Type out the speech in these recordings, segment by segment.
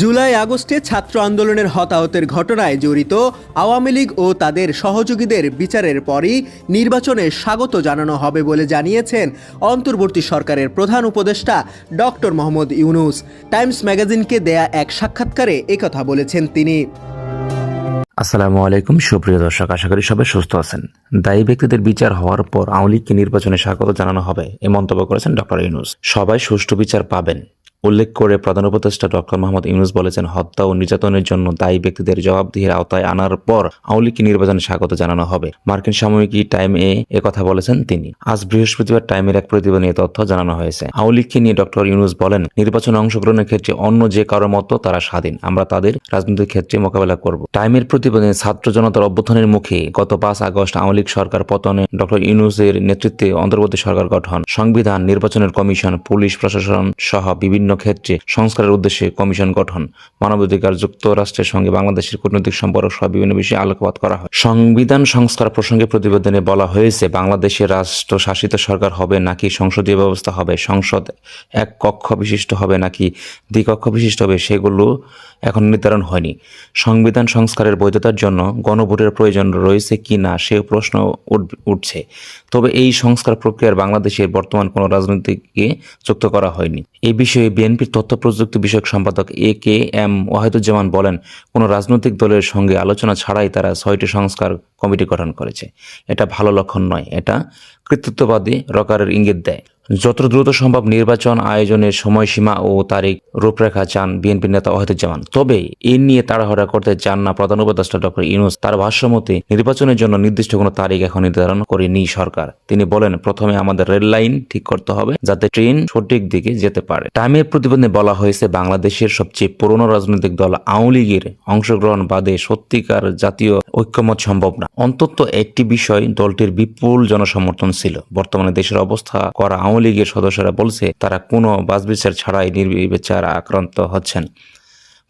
জুলাই আগস্টে ছাত্র আন্দোলনের হতাহতের ঘটনায় জড়িত আওয়ামী লীগ ও তাদের সহযোগীদের বিচারের পরই নির্বাচনে স্বাগত জানানো হবে বলে জানিয়েছেন অন্তর্বর্তী সরকারের প্রধান উপদেষ্টা ডক্টর মোহাম্মদ ইউনুস। টাইমস ম্যাগাজিনকে দেয়া এক সাক্ষাৎকারে একথা বলেছেন তিনি। আসসালামু আলাইকুম, সুপ্রিয় দর্শক, আশা করি সবাই সুস্থ আছেন। দায়ী ব্যক্তিদের বিচার হওয়ার পর আওয়ামী লীগকে নির্বাচনে স্বাগত জানানো হবে, এ মন্তব্য করেছেন ডক্টর ইউনুস। সবাই সুষ্ঠু বিচার পাবেন। উল্লেখ করে প্রধান উপদেষ্টা ডক্টর মোহাম্মদ ইউনুস বলেছেন, হত্যা ও নির্যাতনের জন্য দায়ী ব্যক্তিদের জবাবদিহির আওতায় আনার পর আওয়ামী নির্বাচনে স্বাগত জানানো হবে। মার্কিন সাময়িকী টাইম এ কথা বলেছেন তিনি। আজ বৃহস্পতিবার টাইমের এক প্রতিবেদনে তথ্য জানানো হয়েছে। আওয়ামী নিয়ে ডক্টর ইউনুস বলেন, নির্বাচনে অংশগ্রহণের ক্ষেত্রে অন্য যে কারোর মতো তারা স্বাধীন, আমরা তাদের রাজনৈতিক ক্ষেত্রে মোকাবেলা করব। টাইমের প্রতিবেদনে ছাত্র জনতার অভ্যুত্থানের মুখে গত পাঁচ আগস্ট আওয়ামী সরকার পতনে ডক্টর ইউনুসের নেতৃত্বে অন্তর্বর্তী সরকার গঠন, সংবিধান, নির্বাচনের কমিশন, পুলিশ প্রশাসন সহ বিভিন্ন ক্ষেত্রে সংস্কারের উদ্দেশ্যে কমিশন গঠন, মানবাধিকার যুক্তরাষ্ট্রের সঙ্গে বাংলাদেশের কূটনৈতিক সম্পর্ক সহ বিভিন্ন বিষয়ে আলোকপাত করা হয়। সংবিধান সংস্কার প্রসঙ্গে প্রতিবেদনে বলা হয়েছে বাংলাদেশের রাষ্ট্র শাসিত সরকার হবে নাকি সংসদীয় ব্যবস্থা হবে, সংসদ এক কক্ষ বিশিষ্ট হবে নাকি দ্বিকক্ষ বিশিষ্ট হবে সেগুলো এখন নির্ধারণ হয়নি। সংবিধান সংস্কারের বৈধতার জন্য গণভোটের প্রয়োজন রয়েছে কি না সে প্রশ্ন উঠ- উঠছে। তবে এই সংস্কার প্রক্রিয়ার বাংলাদেশের বর্তমান কোনো রাজনীতিকে যুক্ত করা হয়নি। এই বিষয়ে বিএনপির তথ্য প্রযুক্তি বিষয়ক সম্পাদক এ কে এম ওয়াহিদুজ্জামান বলেন, কোনো রাজনৈতিক দলের সঙ্গে আলোচনা ছাড়াই তারা ছয়টি সংস্কার কমিটি গঠন করেছে। এটা ভালো লক্ষণ নয়, এটা কৃতিত্ববাদী রকারের ইঙ্গিত দেয়। যত দ্রুত সম্ভব নির্বাচন আয়োজনের সময়সীমা ও তারিখ রূপরেখা চান বিএনপি নেতা ওয়াহিদুজ্জামান। তবে এ নিয়ে তাড়াহড়া করতে চান না প্রধান উপদেষ্টা ডক্টর ইউনুস। তার ভাষ্যমতে, নির্বাচনের জন্য নির্দিষ্ট কোনো তারিখ এখন নির্ধারণ করেনি সরকার। তিনি বলেন, প্রথমে আমাদের রেল লাইন ঠিক করতে হবে যাতে ট্রেন সঠিক দিকে যেতে পারে। টাইমের প্রতিবেদনে বলা হয়েছে, বাংলাদেশের সবচেয়ে পুরনো রাজনৈতিক দল আওয়ামী লীগের অংশগ্রহণ বাদে সত্যিকার জাতীয় ঐক্যমত সম্ভব না। অন্তত একটি বিষয় দলটির বিপুল জনসমর্থন ছিল। বর্তমানে দেশের অবস্থা করা আওয়ামী লীগের সদস্যরা বলছে, তারা কোনো বাসবিচার ছাড়াই নির্বিচার আক্রান্ত হচ্ছেন।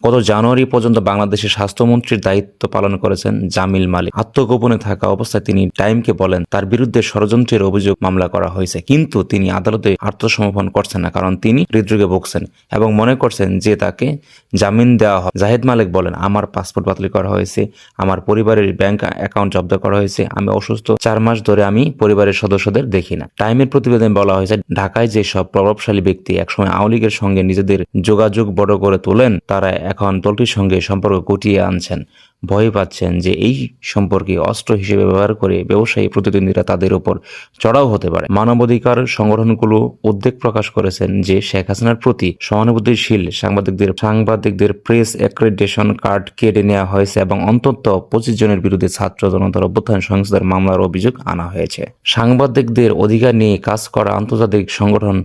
গত জানুয়ারি পর্যন্ত বাংলাদেশের স্বাস্থ্যমন্ত্রীর দায়িত্ব পালন করেছেন জামিল মালিক। আত্মগোপনে থাকা অবস্থায় তিনি টাইমকে বলেন, তার বিরুদ্ধে ষড়যন্ত্রের অভিযোগ মামলা করা হয়েছে, কিন্তু তিনি আদালতে আত্মসমর্পণ করছেন না, কারণ তিনি হৃদরোগে ভুগছেন এবং মনে করছেন যে তাকে জামিন দেওয়া হয়। জাহেদ মালিক বলেন, আমার পাসপোর্ট বাতিল করা হয়েছে, আমার পরিবারের ব্যাংক অ্যাকাউন্ট জব্দ করা হয়েছে, আমি অসুস্থ, চার মাস ধরে আমি পরিবারের সদস্যদের দেখি না। টাইমের প্রতিবেদনে বলা হয়েছে, ঢাকায় যে সব প্রভাবশালী ব্যক্তি একসময় আওয়ামী লীগের সঙ্গে নিজেদের যোগাযোগ বড় করে তোলেন, তারা এখন দলটির সঙ্গে সম্পর্ক গুটিয়ে আনছেন। ভয় পাচ্ছেন যে এই সম্পর্কে অস্ত্র হিসেবে ব্যবহার করে ব্যবসায়ী প্রতিদ্বন্দ্বীরা তাদের উপর চড়াও হতে পারে। মানবাধিকার সংগঠনগুলো উদ্বেগ প্রকাশ করেছেন যে শেখ হাসিনার প্রতি সহানুভূতিশীল সাংবাদিকদের সাংবাদিকদের প্রেস অ্যাক্রেডিটেশন কার্ড কেটে নেওয়া হয়েছে এবং অন্তত পঁচিশ জনের বিরুদ্ধে ছাত্র জনতার অভ্যুত্থান সংস্থার মামলার অভিযোগ আনা হয়েছে। সাংবাদিকদের অধিকার নিয়ে কাজ করা আন্তর্জাতিক সংগঠন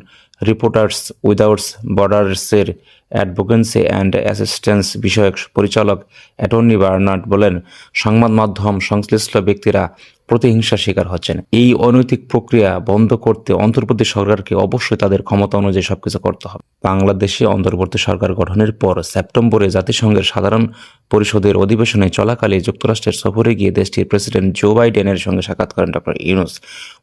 রিপোর্টার্স উইদাউটস বর্ডার্সের অ্যাডভোকেন্সি অ্যান্ড অ্যাসিস্ট্যান্স বিষয়ক পরিচালক অ্যাটর্নি বার্নার্ড বলেন, সংবাদ মাধ্যম সংশ্লিষ্ট ব্যক্তিরা প্রতিহিংসার শিকার হচ্ছেন। এই অনৈতিক প্রক্রিয়া বন্ধ করতে অন্তর্বর্তী সরকারকে অবশ্যই তাদের ক্ষমতা অনুযায়ী সবকিছু করতে হবে। বাংলাদেশে অন্তর্বর্তী সরকার গঠনের পর সেপ্টেম্বরে জাতিসংঘের সাধারণ পরিষদের অধিবেশনে চলাকালে যুক্তরাষ্ট্রের সফরে গিয়ে দেশটির প্রেসিডেন্ট জো বাইডেনের সঙ্গে সাক্ষাৎ করেন ডক্টর ইউনুস।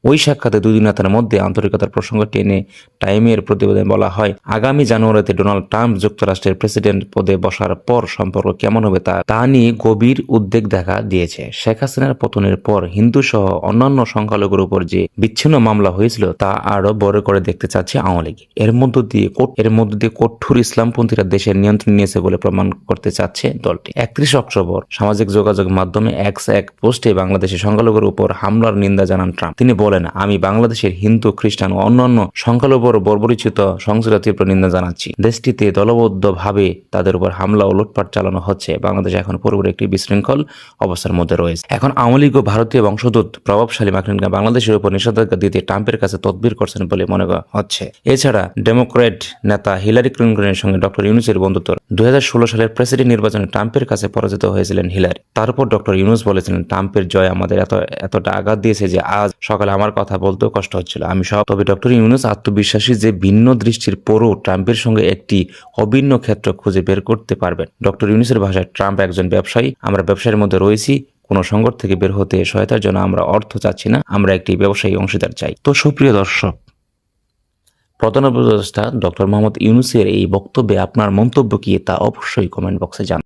ওই সাক্ষাতে দুই দিন মধ্যে আন্তরিকতার প্রসঙ্গ টেনে টাইমের প্রতিবেদনে বলা হয়, আগামী জানুয়ারিতে ডোনাল্ড ট্রাম্প যুক্তরাষ্ট্রের প্রেসিডেন্ট পদে বসার পর সম্পর্ক কেমন হবে তা তা নিয়ে গভীর উদ্বেগ দেখা দিয়েছে। শেখ হাসিনার পতনের পর হিন্দু সহ অন্যান্য সংখ্যালঘুর উপর যে বিচ্ছিন্ন মামলা হয়েছিল তা আরও বড় করে দেখতে চাচ্ছে আওয়ামী লীগ। এর মধ্য দিয়ে এর মধ্য দিয়ে কঠোর ইসলামপন্থীরা দেশের নিয়ন্ত্রণ নিয়েছে বলে প্রমাণ করতে চাচ্ছে দলটি। একত্রিশ অক্টোবর সামাজিক যোগাযোগ মাধ্যমে এক্স এক পোস্টে বাংলাদেশের সংখ্যালঘুর উপর হামলার নিন্দা জানান ট্রাম্প। তিনি বলেন, আমি বাংলাদেশের হিন্দু, খ্রিস্টান ও অন্যান্য সংখ্যালঘুর বর্বরিচিত সংসদের তীব্র নিন্দা জানাচ্ছি। দেশটিতে দলবদ্ধভাবে তাদের উপর হামলা ও লুটপাট চালানো হচ্ছে। বাংলাদেশ এখন পুরোপুরি একটি বিশৃঙ্খল অবস্থার মধ্যে রয়েছে। এখন আওয়ামী লীগ ও ভারতীয় বংশোদ্ভূত প্রভাবশালী মার্কিনরা বাংলাদেশের উপর নিষেধাজ্ঞা দিতে ট্রাম্পের কাছে তদবির করছেন বলে মনে করা হচ্ছে। এছাড়া ডেমোক্র্যাট নেতা হিলারি ক্লিনটনের সঙ্গে ডক্টর ইউনুসের বন্ধুত্ব। দুই সালের প্রেসিডেন্ট নির্বাচনে ট্রাম্পের কাছে পরাজিত হয়েছিলেন হিলারি। তারপর ডক্টর ইউনুস বলেছিলেন, ট্রাম্পের জয় আমাদের এত, এতটা আঘাত দিয়েছে যে আজ সকালে আমার কথা বলতেও কষ্ট হচ্ছিল। আমি সব তবে ডক্টর ইউনুস আত্মবিশ্বাসী যে ভিন্ন দৃষ্টির পরও ট্রাম্পের সঙ্গে একটি অভিন্ন ক্ষেত্র খুঁজে বের করতে পারবেন। ডক্টর ইউনিসের ভাষায় ট্রাম্প একজন ব্যবসায়ী। আমরা ব্যবসায়ের মধ্যে রয়েছি। কোনো সংকট থেকে বের হতে সহায়তার জন্য আমরা অর্থ চাচ্ছি না। আমরা একটি ব্যবসায়ী অংশীদার চাই। তো সুপ্রিয় দর্শক, প্রধান উপদেষ্টা ডক্টর মোহাম্মদ ইউনুসের এই বক্তব্যে আপনার মন্তব্য কি তা অবশ্যই কমেন্ট বক্সে জানান।